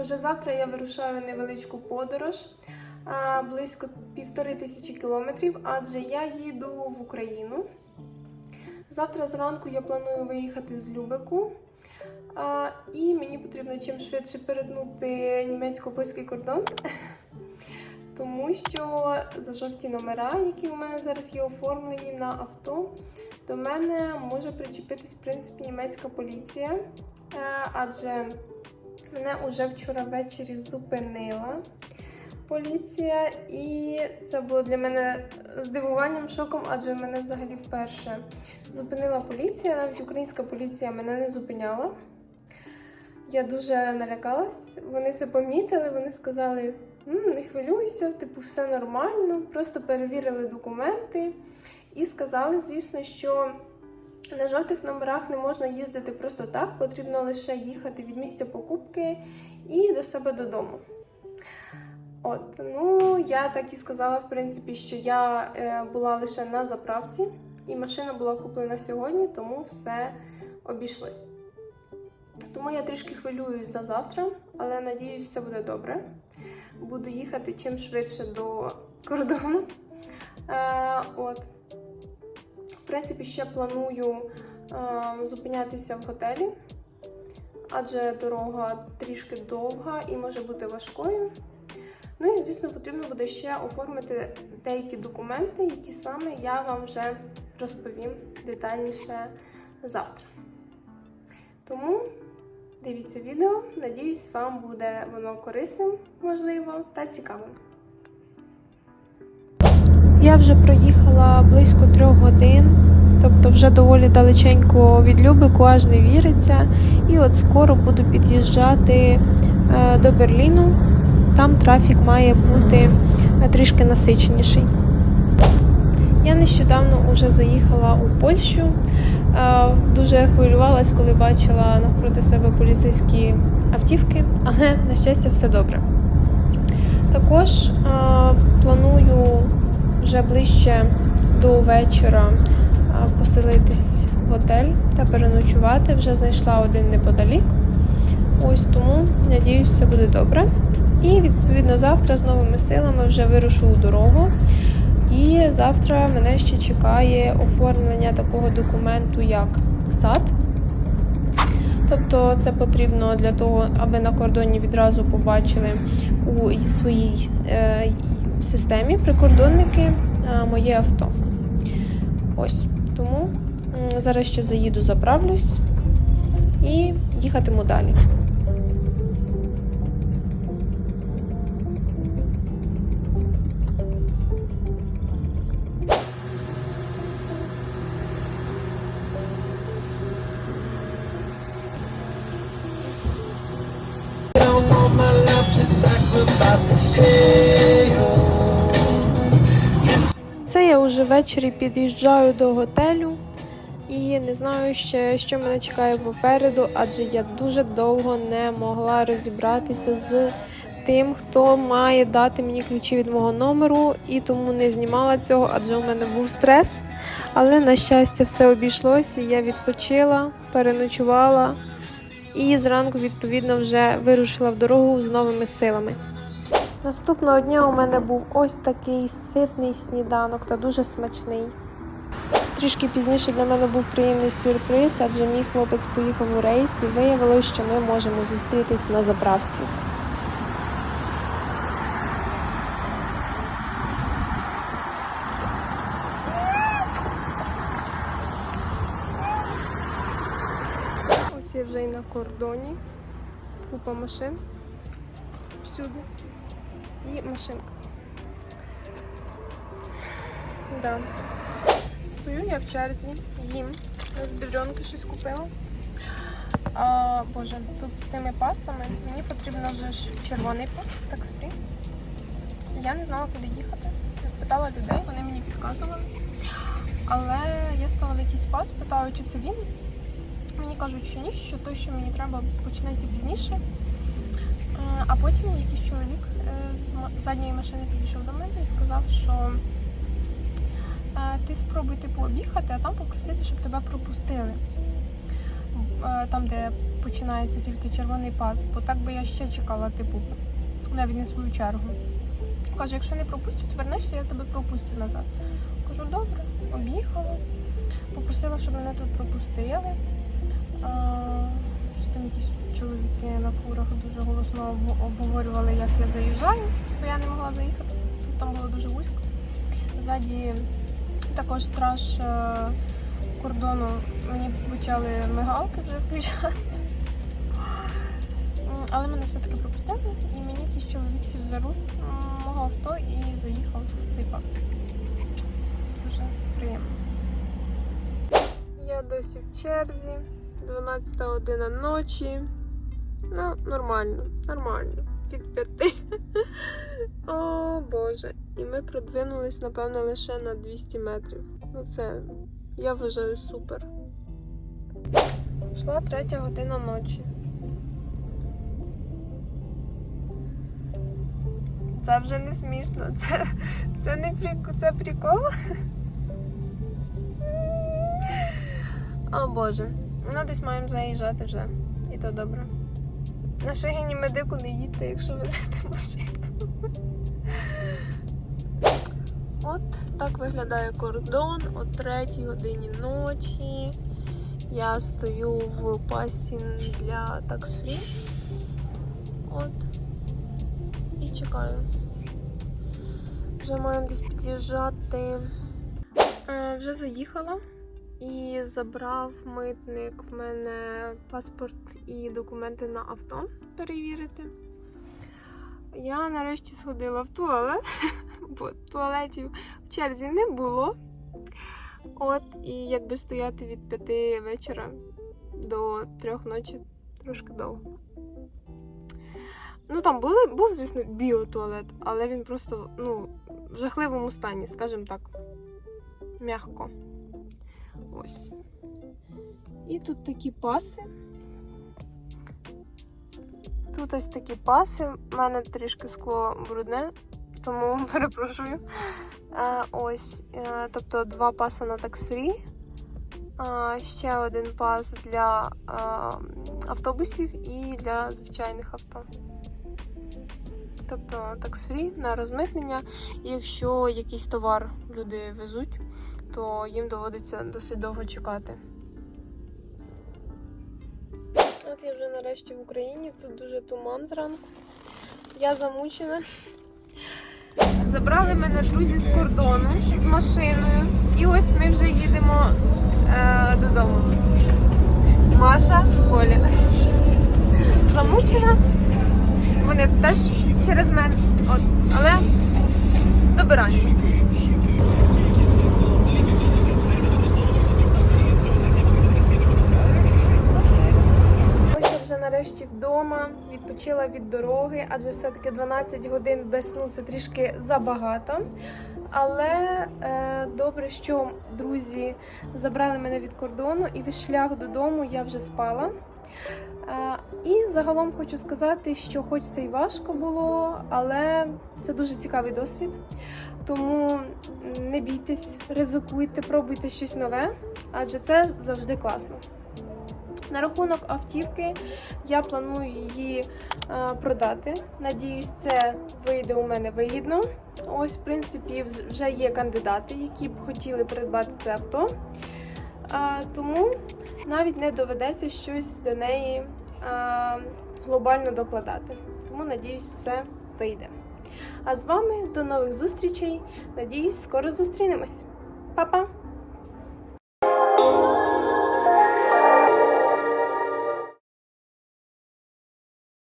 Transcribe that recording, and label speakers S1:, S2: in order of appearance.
S1: Вже завтра я вирушаю невеличку подорож близько півтори тисячі кілометрів, адже я їду в Україну. Завтра зранку я планую виїхати з Любеку. І мені потрібно чим швидше перетнути німецько-польський кордон, тому що за жовті номера, які у мене зараз є оформлені на авто, до мене може причепитись в принципі німецька поліція, Е, адже мене уже вчора ввечері зупинила поліція, і це було для мене здивуванням, шоком, адже мене взагалі вперше зупинила поліція. Навіть українська поліція мене не зупиняла. Я дуже налякалась. Вони це помітили. Вони сказали: «М, не хвилюйся, типу, все нормально. Просто перевірили документи і сказали, звісно, що на жовтих номерах не можна їздити просто так, потрібно лише їхати від місця покупки і до себе додому. От, ну я так і сказала, в принципі, що я е, була лише на заправці, і машина була куплена сьогодні, тому все обійшлось. Тому я трішки хвилююсь за завтра, але надіюсь, все буде добре. Буду їхати чим швидше до кордону. Е, от. Принципі, ще планую е, зупинятися в готелі, адже дорога трішки довга і може бути важкою. Ну і, звісно, потрібно буде ще оформити деякі документи, які саме я вам вже розповім детальніше завтра. Тому дивіться відео. Надіюсь, вам буде воно корисним, можливо, та цікавим. Я вже проїхала близько трьох годин, тобто вже доволі далеченько від Любику, аж не віриться. І от скоро буду під'їжджати е, до Берліну. Там трафік має бути е, трішки насиченіший. Я нещодавно вже заїхала у Польщу. Е, Дуже хвилювалась, коли бачила навпроти себе поліцейські автівки, але на щастя все добре. Також планую вже ближче до вечора поселитись в готель та переночувати. Вже знайшла один неподалік. Ось тому надіюсь, все буде добре. І відповідно завтра з новими силами вже вирушу у дорогу. І завтра мене ще чекає оформлення такого документу, як САД. Тобто це потрібно для того, аби на кордоні відразу побачили у своїй е, системі прикордонники е, моє авто. Ось тому зараз ще заїду, заправлюсь і їхатиму далі.
S2: sacrifice. Hey,
S1: вже ввечері під'їжджаю до готелю і не знаю ще, що мене чекає попереду, адже я дуже довго не могла розібратися з тим, хто має дати мені ключі від мого номеру, і тому не знімала цього, адже у мене був стрес. Але на щастя, все обійшлося. Я відпочила, переночувала і зранку, відповідно, вже вирушила в дорогу з новими силами. Наступного дня у мене був ось такий ситний сніданок та дуже смачний. Трішки пізніше для мене був приємний сюрприз, адже мій хлопець поїхав у рейс і виявилось, що ми можемо зустрітись на заправці. Ось я вже і на кордоні. Купа машин всюди. І машинка. Да. Стою я в черзі, їм. З бідренки щось купила. А, Боже, тут з цими пасами мені потрібно вже ж червоний пас, такс фрі. Я не знала, куди їхати. Питала людей, вони мені підказували. Але я стала в якийсь пас, питаю, чи це він. Мені кажуть, що ні, що той, що мені треба, почнеться пізніше. Е, А потім якийсь чоловік е, з задньої машини підійшов до мене і сказав, що е, ти спробуй типу об'їхати, а там попросити, щоб тебе пропустили. Там, де починається тільки червоний пас, бо так би я ще чекала, типу, навіть не свою чергу. Каже, якщо не пропустять, вернешся, я тебе пропустю назад. Кажу, добре, об'їхала. Попросила, щоб мене тут пропустили. Там якісь чоловіки на фурах дуже голосно обговорювали, як я заїжджаю, бо я не могла заїхати. Там було дуже вузько. Ззаді також страж е, кордону мені почали мигалки вже включати. Але мене все-таки пропустили, і мені якийсь чоловік сів за руль мого авто і заїхав в цей пас. Дуже приємно. Я досі в черзі, 12 година ночі. Ну, нормально, нормально. Від п'яти. О Боже. І ми продвинулись, напевно, лише на 200 метрів. Ну це я вважаю супер. Йшла третя година ночі. Це вже не смішно. Це, це не прикол, це прикол. О Боже. Ну десь маємо заїжджати вже. І то добре. На Шигині медику не їдьте, якщо везете машину. От так виглядає кордон о 3 годині ночі. Я стою в пасі для таксфрі. От. І чекаю. Вже маємо десь під'їжджати. Е, вже заїхала і забрав митник в мене паспорт і документи на авто перевірити. Я нарешті сходила в туалет, бо туалетів в черзі не було. От, і якби стояти від п'яти вечора до трьох ночі трошки довго. Ну там були, був, звісно, біотуалет, але він просто ну, в жахливому стані, скажімо так, м'яко. Ось. І тут такі паси. Тут ось такі паси. У мене трішки скло брудне, тому перепрошую. Ось, е, тобто два паси на таксрі. Ще один пас для автобусів і для звичайних авто. Тобто таксфрі на розмитнення. Якщо якийсь товар люди везуть, то їм доводиться досить довго чекати. От я вже нарешті в Україні, тут дуже туман зранку. Я замучена. Забрали мене друзі з кордону з машиною. І ось ми вже їдемо е, додому. Маша, Коля. Замучена. Вони теж через мене. От. Але добираємось. Нарешті вдома, відпочила від дороги, адже все-таки 12 годин без сну це трішки забагато. Але е, добре, що друзі забрали мене від кордону, і весь шлях додому я вже спала. Е, і загалом хочу сказати, що хоч це й важко було, але це дуже цікавий досвід. Тому не бійтесь, ризикуйте, пробуйте щось нове, адже це завжди класно. На рахунок автівки я планую її е, продати. Надіюсь, це вийде у мене вигідно. Ось, в принципі, вже є кандидати, які б хотіли придбати це авто. Тому навіть не доведеться щось до неї глобально докладати. Тому надіюсь, все вийде. А з вами до нових зустрічей. Надіюсь, скоро зустрінемось. Па-па!